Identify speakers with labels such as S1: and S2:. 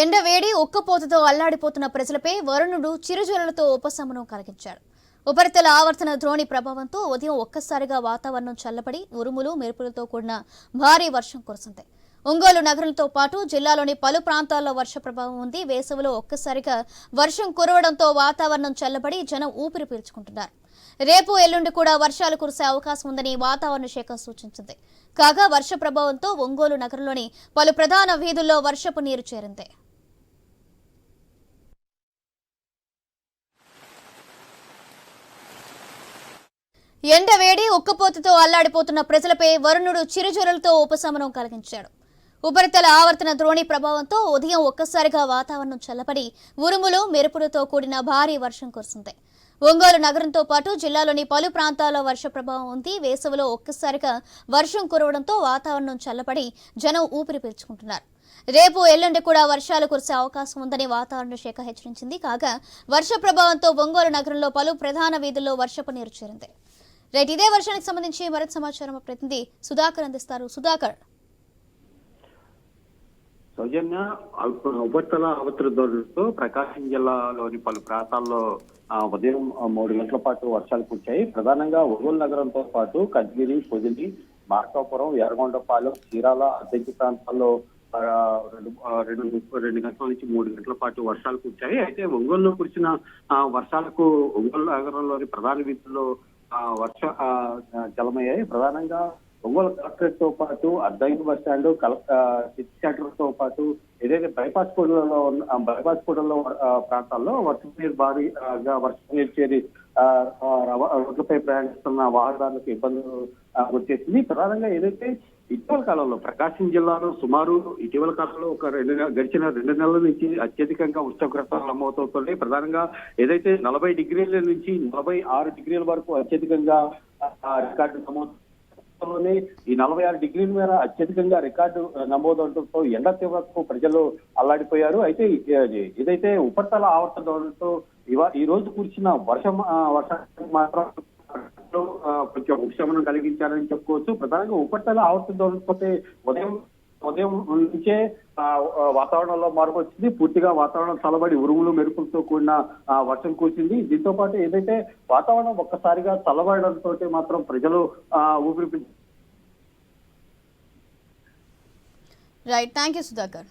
S1: ఎండ వేడి ఉక్కపోతతో అల్లాడిపోతున్న ప్రజలపై వరుణుడు చిరుజలలతో ఉపశమనం కలిగించాడు. ఉపరితల ఆవర్తన ద్రోణి ప్రభావంతో ఉదయం ఒక్కసారిగా వాతావరణం చల్లబడి ఉరుములు మెరుపులతో కూడిన భారీ వర్షం కురిసింది. ఒంగోలు నగరంతో పాటు జిల్లాలోని పలు ప్రాంతాల్లో వర్ష ప్రభావం ఉంది. వేసవిలో ఒక్కసారిగా వర్షం కురవడంతో వాతావరణం చల్లబడి జనం ఊపిరి పీల్చుకుంటున్నారు. రేపు ఎల్లుండి కూడా వర్షాలు కురిసే అవకాశం ఉందని వాతావరణ శాఖ సూచించింది. కాగా వర్ష ప్రభావంతో ఒంగోలు నగరంలోని పలు ప్రధాన వీధుల్లో వర్షపు నీరు చేరింది. ఎండ వేడి ఉక్కపోతతో అల్లాడిపోతున్న ప్రజలపై వరుణుడు చిరుజొరలతో ఉపశమనం కలిగించాడు. ఉపరితల ఆవర్తన ద్రోణి ప్రభావంతో ఉదయం ఒక్కసారిగా వాతావరణం చల్లబడి ఉరుములు మెరుపులతో కూడిన భారీ వర్షం కురిసింది. ఒంగోలు నగరంతో పాటు జిల్లాలోని పలు ప్రాంతాల్లో వర్ష ప్రభావం ఉంది. వేసవిలో ఒక్కసారిగా వర్షం కురవడంతో వాతావరణం చల్లబడి జనం ఊపిరి పీల్చుకుంటున్నారు. రేపు ఎల్లుండి కూడా వర్షాలు కురిసే అవకాశం ఉందని వాతావరణ శాఖ హెచ్చరించింది. కాగా వర్ష ప్రభావంతో ఒంగోలు నగరంలో పలు ప్రధాన వీధుల్లో వర్షపు నీరు చేరింది. రైట్ ఇదే వర్షానికి సంబంధించి మరింత సమాచారం ప్రతినిధి సుధాకర్ అందిస్తారు. సుధాకర్.
S2: సౌజన్య అల్ప- ఉపరితల అవతృద్ధులతో ప్రకాశం జిల్లాలోని పలు ప్రాంతాల్లో ఉదయం మూడు గంటల పాటు వర్షాలు కురిచాయి ప్రధానంగా ఒంగోలు నగరంతో పాటు కజ్గిరి పొదిలి మార్కాపురం ఎర్రగొండపాలెం చీరాల అద్దెకి ప్రాంతాల్లో రెండు రెండు రెండు గంటల నుంచి మూడు గంటల పాటు వర్షాలు కురిచాయి అయితే ఒంగోలులో కురిసిన వర్షాలకు ఒంగోలు నగరంలోని ప్రధాన వీధుల్లో వర్ష ఆ, జలమయ్యాయి. ప్రధానంగా ఒంగోలు కలెక్టరేట్తో పాటు అద్దంకి బస్ స్టాండ్ సిటీ సెంటర్తో పాటు ఏదైతే బైపాస్ కూడలలో ఉన్న బైపాస్ కూడలలో ప్రాంతాల్లో వర్షం నీరు భారీగా వర్షం నీరు చేరి రోడ్లపై ప్రయాణిస్తున్న వాహనదారులకు ఇబ్బందులు వచ్చేసింది ప్రధానంగా ఏదైతే ఇటీవల కాలంలో ప్రకాశం జిల్లాలో సుమారు ఇటీవల కాలంలో ఒక రెండు గడిచిన రెండు నెలల నుంచి అత్యధికంగా ఉష్ణోగ్రత నమోదవుతుంది ప్రధానంగా ఏదైతే నలభై డిగ్రీల నుంచి నలభై ఆరు డిగ్రీల వరకు అత్యధికంగా రికార్డు నమోదు ఈ నలభై ఆరు డిగ్రీల మేర అత్యధికంగా రికార్డు నమోదవడంతో ఎండ తీవ్రతకు ప్రజలు అల్లాడిపోయారు. అయితే ఇదైతే ఏదైతే ఉపరితల ఆవర్తనతో ఇవా ఈ రోజు కురిసిన వర్షం వర్షానికి మాత్రం కొంచెం ఉపశమనం కలిగించారని చెప్పుకోవచ్చు. ప్రధానంగా ఉపరితల ఆవర్తనంతో ఉదయం ఉదయం నుంచే వాతావరణంలో మార్పు వచ్చింది. పూర్తిగా వాతావరణం చల్లబడి ఉరుములు మెరుపులతో కూడిన వర్షం కురిసింది. దీంతో పాటు ఏదైతే వాతావరణం ఒక్కసారిగా చల్లబడడంతో మాత్రం ప్రజలు ఊపిరి
S1: రైట్ థ్యాంక్ యూ సుధాకర్